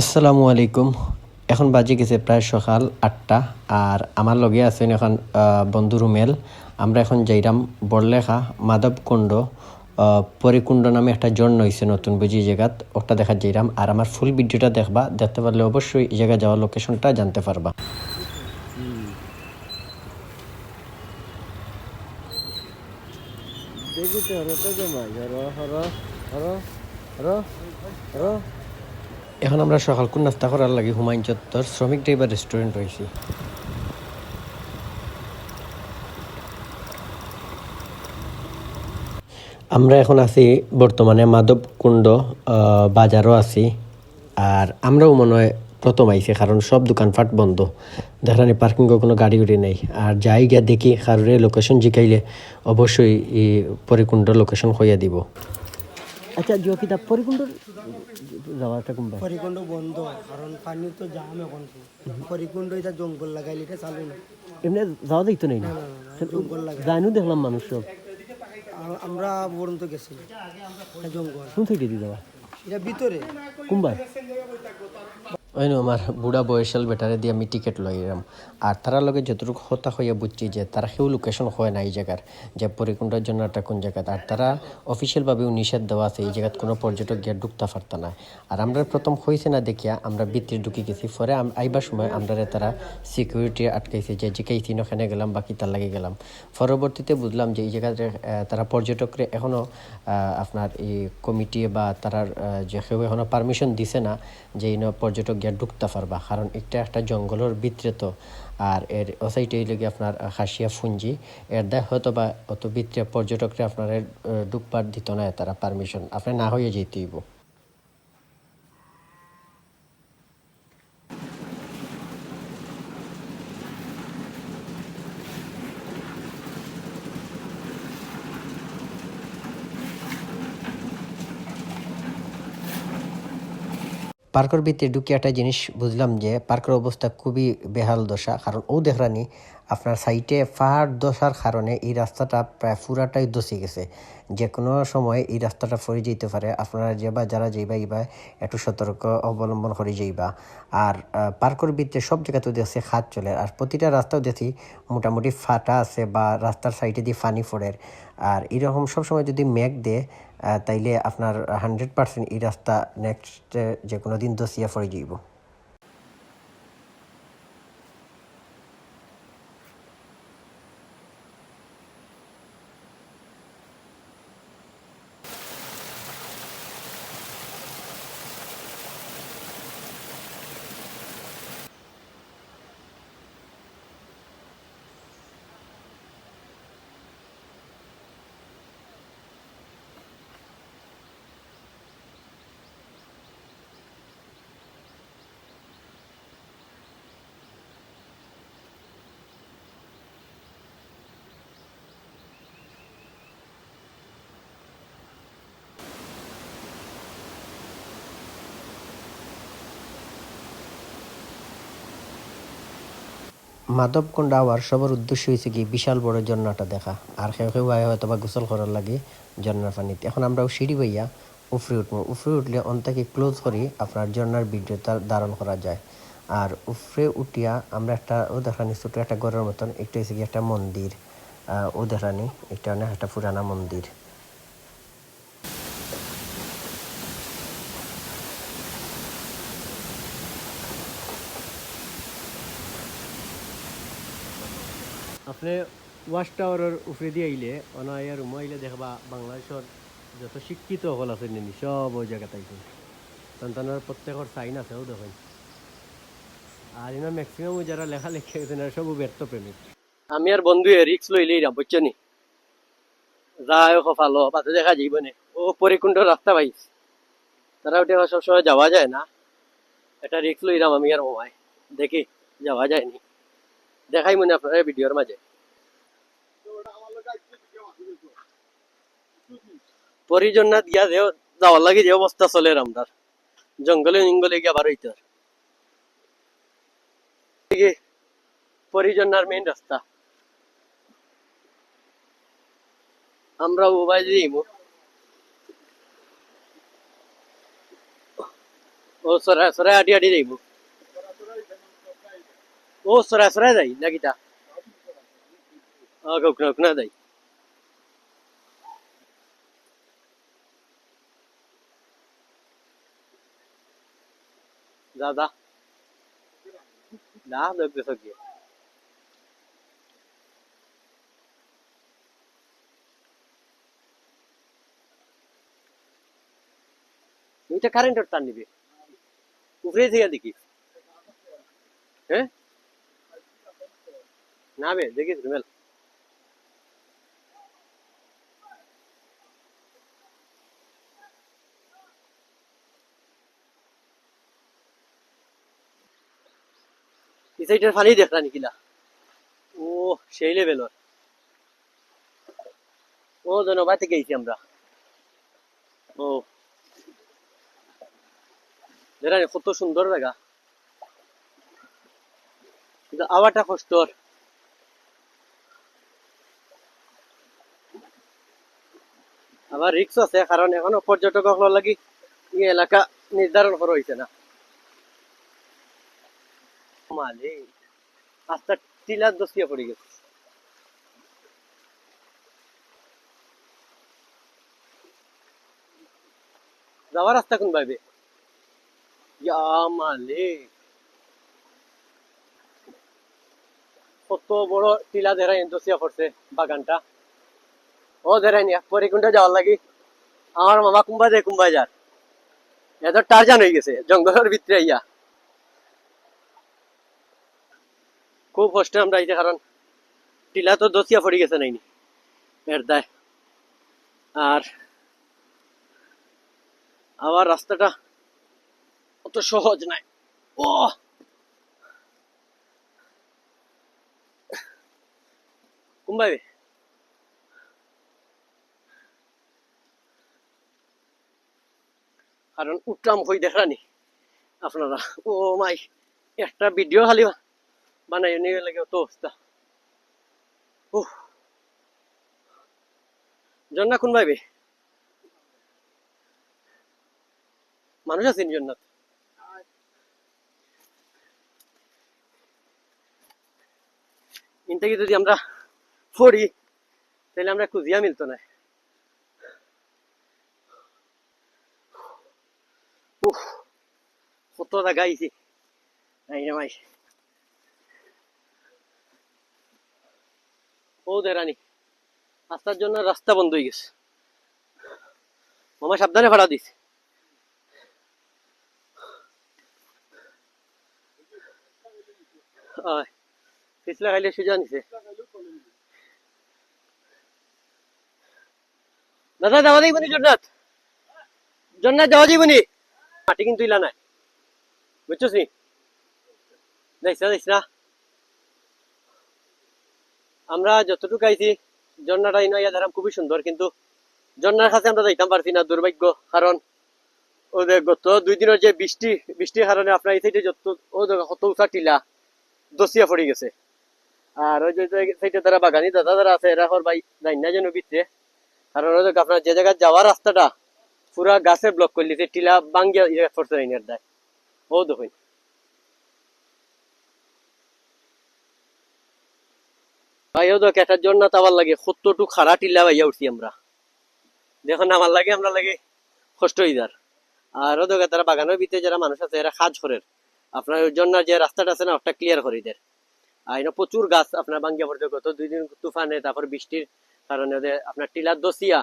আসসালামু আলাইকুম। এখন বাজে গেছে প্রায় সকাল আটটা, আর আমার লগে আছেন এখন বন্ধু রুমেল। আমরা এখন যাইরাম বড়লেখা, মাধবকুণ্ড পরিকুণ্ড নামে একটা জন্ম হয়েছে নতুন বুঝি জায়গাত, ওটা দেখা যাইরাম। আর আমার ফুল ভিডিওটা দেখবা, দেখতে পারলে অবশ্যই এই জায়গায় যাওয়ার লোকেশনটা জানতে পারবা। এখন আমরা সকালকুন নাস্তা করার লাগে হুমায়ুন চত্বর। শ্রমিক ড্রাইভার রেস্টুরেন্ট রয়েছি। আমরা এখন আছি বর্তমানে মাধবকুণ্ড বাজারও আছি। আর আমরাও মনে হয় প্রথম আইছি, কারণ সব দোকানপাট বন্ধ। দেখানি পার্কিংও কোনো গাড়ি উড়ি নেই। আর যাই গিয়া দেখি, কারোর লোকেশন জিকাইলে অবশ্যই পরিকুণ্ড লোকেশন হইয়া দিব। আচ্ছা জিও কিতা পরিকুণ্ড যাওয়াটা কোনবা হরিকুণ্ড বন্ধ কারণ পানি তো জাম এখন। পরিকুণ্ড এটা জঙ্গল লাগাইলে এটা চালু না। এমনি যাওয়া দেখতো নেই না? জঙ্গল লাগা জানু দেখলাম মানুষ সব। আমরা পর্যন্ত গেছি জঙ্গল। কোন থেকে দিয়ে যাওয়া? এটা ভিতরে। কোনবার? ওই আমার বুড়া বয়সাল বেটারে দিয়ে আমি টিকিট লই এরাম আর তারা লগে যতটুকু হতা হইয়া বুঝছি যে তারা সেও লোকেশন হয় না এই জায়গার, যে পরিকুণ্ডার জন্য একটা কোন জায়গা আর তারা অফিসিয়ালভাবেও নিষেধ দেওয়া আছে এই জায়গাত কোনো পর্যটক গিয়ে ঢুকতে পারত না। আর আমরা প্রথম হয়েছে না দেখিয়া আমরা ভিতরে ঢুকে গেছি, পরে আইবার সময় আমরা তারা সিকিউরিটি আটকাইছে যে জিকাইছি ওখানে গেলাম, বাকি তার লাগে গেলাম। পরবর্তীতে বুঝলাম যে এই জায়গাতে তারা পর্যটকরে এখনও আপনার এই কমিটি বা তারার যে কেউ এখনও পারমিশন দিছে না যে পর্যটক গিয়া ঢুকতে পারবা, কারণ এটা একটা জঙ্গলের ভিতরে তো। আর এর ওসাইটে লেগে আপনার হাসিয়া ফুঞ্জি, এর দেয় হয়তো বা অত ভিতরে পর্যটকরা আপনার ডুববার দিত না, তারা পারমিশন আপনার না হয়ে যেতে পার্কের ভিতরে ঢুকে একটা জিনিস বুঝলাম যে পার্কের অবস্থা খুবই বেহাল দশা। কারণ ও দেখরানি আপনার সাইটে পাহাড় দশার কারণে এই রাস্তাটা প্রায় পুরাটাই দষে গেছে। যে কোনো সময় এই রাস্তাটা ফরে যেতে পারে। আপনারা যে বা যারা যাইবা ইবা একটু সতর্ক অবলম্বন করে যাইবা আর পার্কের ভিতরে সব জায়গাতে দেখছে খাত চলে। আর প্রতিটা রাস্তাও দেখি মোটামুটি ফাটা আছে বা রাস্তার সাইডে দিয়ে ফানি ফোড়ের আর এরকম সবসময় যদি মেঘ দেয় তাইলে আপনার হান্ড্রেড পার্সেন্ট এই রাস্তা নেক্সট যে কোনো দিন দোষিয়া পড়ে যাইব। মাধবকুণ্ড আওয়ার সবার উদ্দেশ্য হয়েছে কি, বিশাল বড় ঝর্ণাটা দেখা। আর কেউ কেউ আয় হয়তো বা গোসল করার লাগে ঝর্ণার পানিতে। এখন আমরাও সিঁড়ি বইয়া উফরে উঠবো। উফরে উঠলে অন্তাকে ক্লোজ করি আপনার ঝর্ণার ভিডিওটা ধারণ করা যায়। আর উফরে উঠিয়া আমরা একটা ও দেখানি ছোটো একটা ঘরের মতন, একটা হয়েছে কি একটা মন্দির। ও দেখানি এটা অনেক একটা পুরানা মন্দির। আপনি ওয়াচ টাওয়ারের উপরে দিয়ে আইলে, অনায়ার রুম আইলে দেখবা বাংলাদেশের যত শিক্ষিত হল আছে নিনি, সব ওই জায়গাতে আইছে। সন্তানের প্রত্যেকের সাইন আছে ও দেখেন। আর ইনা ম্যাক্সিমাম যারা লেখা লেখে গেছেন সব ব্যর্থ প্রেমিক। আমি আর বন্ধু রিক্স লইলেই না বুঝছ নি? যায় ভালো পাতে দেখা যাইব নে। ও পরিকুণ্ড রাস্তা পাইছ তারা ওটা সবসময় যাওয়া যায় না। এটা রিক্স লইলাম আমি আর মোবাইল দেখি, যাওয়া যায়নি দেখাই মনে আপনার ভিডিওর মাঝে। পরিজন্নাত গিয়া যে যাওয়ার লাগে যে অবস্থা চলে আমরা জঙ্গলে জঙ্গলে গিয়া বার হইতে হয়। এদিকে পরিজন্নার মেইন রাস্তা। আমরা উবাই যাইব ও সরা সরা আডি আডি যাইব ও সরা সরা যাই নাকিটা আগে উকনা উকনা যাই যা যা যা দেখবে সকিয়ে এটা কারেন্টের তার নিবে উপরে থেকে দেখি হ্যাঁ দেখিস নিকিলা ও, সেই ও জনবা থেকে গেছি আমরা। ও। যেটা কত সুন্দর জায়গা। কিন্তু আওয়াটা কষ্টর আবার রিক্স আছে কারণ এখনও পর্যটক লাগি এই এলাকা নির্ধারণ করা হয়েছে না। মালে রাস্তা টিলার দোষিয়া পড়ে গেছে। যাওয়ার রাস্তা কোন ভাবে ইয়া কত বড় টিলা দেখাই দোষিয়া পড়ছে বাগানটা। ও পরিকুণ্ডে যাওয়ার লাগি? আমার মামা কুম্বা যায়, কুম্বা যার। এত হয়ে গেছে, জঙ্গলের ভিতরে খুব কষ্টে আমরা কারণ টিলা তো পড়ে গেছে নাইনি। এর দায়। আর আবার রাস্তাটা অত সহজ নাই। ও! কুম্বাই কারণ উত্তম হই দেখানি আপনারা, ও মাই, একটা ভিডিও খালি বানাই নিয়ে লাগে তো অবস্থা। উহ জন্না কোন ভাইবে মানুষ আছেন জন্নাত? ইনটাকে যদি আমরা পড়ি, তাহলে আমরা খুঁজিয়া মিলতো না কত জায়গা আইছি নাই রে মাই ও দেরানি রাস্তার জন্য রাস্তা বন্ধ হয়ে গেছে মামা সাবধানে ভাড়া আয় পিছলা খাইলে সুজা নিছে দাদা যাওয়া যাইবনি জন্নাথ জন্নাথ যাওয়া যাইবনি মাটি কিন্তু ইলা নাই বুঝছস নি দেখছ দেখছ না আমরা যতটুকু আইছি ঝর্ণাটা ইনো ইয়া ধারাম খুবই সুন্দর কিন্তু ঝর্ণার কাছে আমরা যাইতাম পারছি না দুর্ভাগ্য কারণ ওদের গত দুই দিনের যে বৃষ্টি বৃষ্টির কারণে আপনার এই সাইডে যত ও কত উঁচা টিলা দসিয়া পড়ে গেছে আর ওই যে সাইডে তারা বাগানি দাদা যারা আছে এরা হর ভাই যাই না যেন ভিতরে কারণ ওই আপনার যে জায়গায় যাওয়ার রাস্তাটা পুরা গাছে ব্লক করে লিছে টিলা বাঙ্গিয়া পড়ছে দেয় ও দেখুন ভাইও তো কেটার জন্য তাবার লাগে সত্তরটু খাড়া টিলা ভাইয়া উঠছি আমরা। দেখুন আমার লাগে, আমরা লাগে কষ্ট হয়ে যার আর ও দেখে তারা বাগানের ভিতরে যারা মানুষ আছে, এরা কাজ করে আপনার জন্য যে রাস্তাটা আছে না, ওটা ক্লিয়ার করে দেয়। আর প্রচুর গাছ আপনার বাঙ্গিয়া পড়ছে, গত দুই দিন তুফানে, তারপর বৃষ্টির কারণে ওদের আপনার টিলার দসিয়া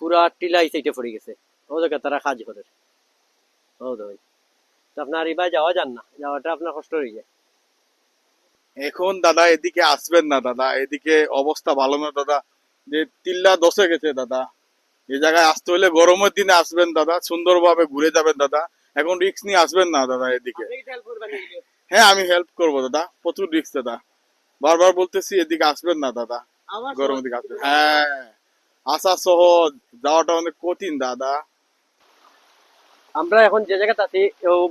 পুরা টিলা এই সাইডে পড়ে গেছে। ও দেখে তারা কাজ করে ও দেখুন তো আপনার এবার যাওয়া যান না যাওয়াটা আপনার কষ্ট হয়ে যায়। এখন দাদা এদিকে আসবেন না দাদা এদিকে অবস্থা ভালো না দাদা। যে তিল্লা দশে গেছে দাদা। এই জায়গায় আসতে হলে গরমের দিনে আসবেন দাদা সুন্দরভাবে ঘুরে যাবেন দাদা। এখন রিক্স নিয়ে আসবেন না দাদা এদিকে। হ্যাঁ আমি হেল্প করব দাদা প্রচুর রিক্স দাদা। বারবার বলতেছি এদিকে আসবেন না দাদা গরমের দিকে আসবেন। হ্যাঁ আসা সহজ যাওয়াটা অনেক কঠিন দাদা। আমরা এখন যে জায়গাতে আছি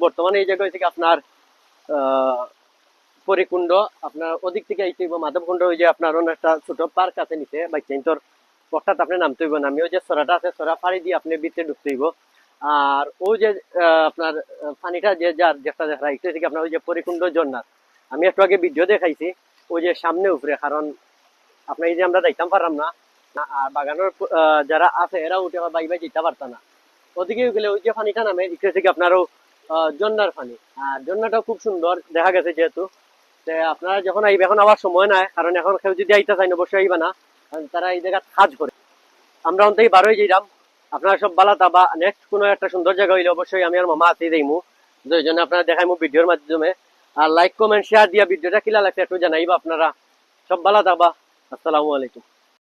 বর্তমানে এই জায়গা হচ্ছে কি আপনার পরিকুণ্ড আপনার ওদিক থেকে এই মাধবকুণ্ড, ওই যে আপনার অন্য একটা ছোট পার্ক আছে নিচে, বাইক তোর পথটাতে আপনি নামতে হইব নামিও যে সরাটা আছে, সরা ফাড়ি দিয়ে আপনি ভিতরে ঢুকতে হইব। আর ওই যে আপনার পানিটা যে যার যেটা দেখা একটু থেকে আপনার ওই যে পরিকুণ্ড ঝর্ণার আমি একটু আগে ভিডিও দেখাইছি ওই যে সামনে উপরে, কারণ আপনার এই যে আমরা যাইতাম পারলাম না আর বাগানের যারা আছে, এরা উঠে বাই বাই যেতে পারতাম না। ওদিকে গেলে ওই যে পানিটা নামে একটু থেকে আপনারও জন্নার পানি আর জন্নাটাও খুব সুন্দর, দেখা গেছে যেহেতু। আপনারা যখন আইবে, এখন আবার সময় নাই, কারণ এখন কেউ যদি আইতে চাই না, অবশ্যই আইবা না। তারা এই জায়গা কাজ করে। আমরা অন্তই বারোই যাইলাম আপনারা সব বালাতা বা নেক্সট কোনো একটা সুন্দর জায়গা হইলে অবশ্যই আমি আর মামা আছি দেইমু। এই জন্য আপনারা দেখাইমু ভিডিওর মাধ্যমে। আর লাইক কমেন্ট শেয়ার দিয়া ভিডিওটা কিলা লাগছে একটু জানাইবা আপনারা। সব বালাতা বা, আসসালামু আলাইকুম।